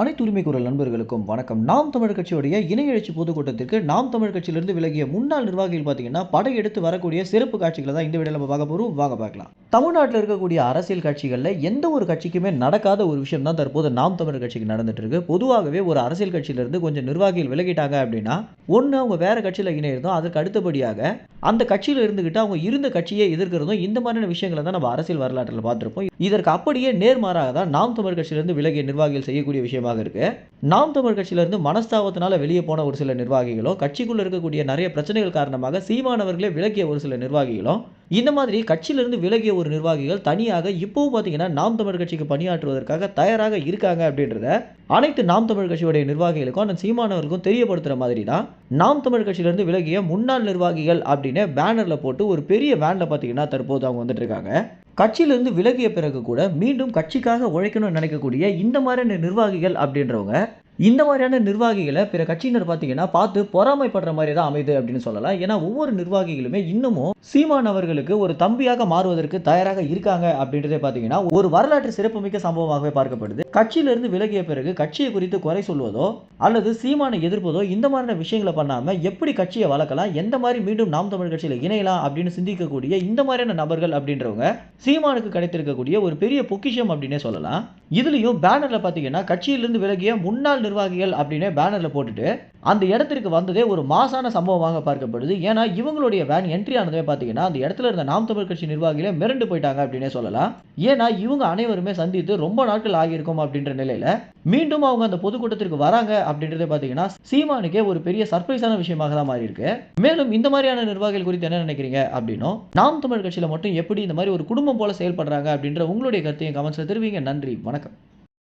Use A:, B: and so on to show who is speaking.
A: அனைத்து உரிமை குரல் நண்பர்களுக்கும் வணக்கம். நாம் தமிழ் கட்சியுடைய இணையெழுச்சி பொதுக்கூட்டத்திற்கு நாம் தமிழ் கட்சியிலிருந்து விலகிய முன்னாள் நிர்வாகிகள் பார்த்தீங்கன்னா படையெடுத்து வரக்கூடிய சிறப்பு காட்சிகளை தான் இந்த வீடியோ நம்ம பார்க்க போகிறோம் வாங்க பார்க்கலாம். தமிழ்நாட்டில் இருக்கக்கூடிய அரசியல் கட்சிகளில் எந்த ஒரு கட்சிக்குமே நடக்காத ஒரு விஷயம் தான் தற்போது நாம் தமிழ் கட்சிக்கு நடந்துட்டு இருக்கு. பொதுவாகவே ஒரு அரசியல் கட்சியிலிருந்து கொஞ்சம் நிர்வாகிகள் விலகிட்டாங்க அப்படின்னா ஒன்று அவங்க வேற கட்சியில் இணையிறதும் அதற்கு அடுத்தபடியாக அந்த கட்சியில் இருந்துகிட்டு அவங்க இருந்த கட்சியை எதிர்க்கிறதும் இந்த மாதிரியான விஷயங்களை தான் நம்ம அரசியல் வரலாற்றில் பார்த்துருப்போம். இதற்கு அப்படியே நேர்மாறாக தான் நாம் தமிழ் கட்சியிலிருந்து விலகிய நிர்வாகிகள் செய்யக்கூடிய விஷயமா தெளிவாக இருக்கு. நாம் தமிழ் கட்சியிலிருந்து மனஸ்தாபத்தினால வெளியே போன ஒரு சில நிர்வாகிகளும் கட்சிக்குள்ளே இருக்கக்கூடிய நிறைய பிரச்சனைகள் காரணமாக சீமானவர்களே விலகிய ஒரு சில நிர்வாகிகளும் இந்த மாதிரி கட்சியிலிருந்து விலகிய ஒரு நிர்வாகிகள் தனியாக இப்போவும் பார்த்தீங்கன்னா நாம் தமிழ் கட்சிக்கு பணியாற்றுவதற்காக தயாராக இருக்காங்க அப்படின்றத அனைத்து நாம் தமிழ் கட்சியுடைய நிர்வாகிகளுக்கும் அந்த சீமானவர்களுக்கும் தெரியப்படுத்துகிற மாதிரி தான் நாம் தமிழ் கட்சியிலிருந்து விலகிய முன்னாள் நிர்வாகிகள் அப்படின்னு பேனரில் போட்டு ஒரு பெரிய வேனில் பார்த்தீங்கன்னா தற்போது அவங்க வந்துட்டு இருக்காங்க. கட்சியிலிருந்து விலகிய பிறகு கூட மீண்டும் கட்சிக்காக உழைக்கணும்னு நினைக்கக்கூடிய இந்த மாதிரியான நிர்வாகிகள் அப்படின்றவங்க இந்த மாதிரியான நிர்வாகிகளை பிற கட்சியினர் பார்த்தீங்கன்னா பார்த்து பொறாமைப்படுற மாதிரி தான் அமைது அப்படின்னு சொல்லலாம். ஏன்னா ஒவ்வொரு நிர்வாகிகளுமே இன்னமும் சீமான் அவர்களுக்கு ஒரு தம்பியாக மாறுவதற்கு தயாராக இருக்காங்க அப்படின்றதே பார்த்தீங்கன்னா ஒரு வரலாற்று சிறப்புமிக்க சம்பவமாகவே பார்க்கப்படுது. கட்சியிலிருந்து விலகிய பிறகு கட்சியை குறித்து குறை சொல்வதோ அல்லது சீமானை எதிர்ப்பதோ இந்த மாதிரியான விஷயங்களை பண்ணாம எப்படி கட்சியை வளர்க்கலாம் எந்த மாதிரி மீண்டும் நாம் தமிழ் கட்சியில் இணையலாம் அப்படின்னு சிந்திக்கக்கூடிய இந்த மாதிரியான நபர்கள் அப்படின்றவங்க சீமானுக்கு கிடைத்திருக்கக்கூடிய ஒரு பெரிய பொக்கிஷம் அப்படின்னே சொல்லலாம். இதுலயும் பேனர்ல பாத்தீங்கன்னா கட்சியிலிருந்து விலகிய முன்னாள் நிர்வாகிகள் அப்படின்னு பேனர்ல போட்டுட்டு அந்த இடத்திற்கு வந்ததே ஒரு மாசான சம்பவமாக பார்க்கப்படுது. ஏன்னா இவங்களுடைய வேன் என்ட்ரி ஆனதே பார்த்தீங்கன்னா அந்த இடத்துல இருந்த நாம் தமிழ் கட்சி நிர்வாகிகளே மிரண்டு போயிட்டாங்க அப்படின்னே சொல்லலாம். ஏன்னா இவங்க அனைவருமே சந்தித்து ரொம்ப நாட்கள் ஆகியிருக்கும் அப்படின்ற நிலையில மீண்டும் அவங்க அந்த பொதுக்கூட்டத்திற்கு வராங்க அப்படின்றத பார்த்தீங்கன்னா சீமானுக்கே ஒரு பெரிய சர்ப்ரைஸான விஷயமாக தான் மாறி இருக்கு மேலும் இந்த மாதிரியான நிர்வாகிகள் குறித்து என்ன நினைக்கிறீங்க அப்படின்னும் நாம் தமிழ் கட்சியில் மட்டும் எப்படி இந்த மாதிரி ஒரு குடும்பம் போல செயல்படுறாங்க அப்படின்ற உங்களுடைய கருத்தையும் கமெண்ட்ஸில் தெரிவிங்க. நன்றி. வணக்கம்.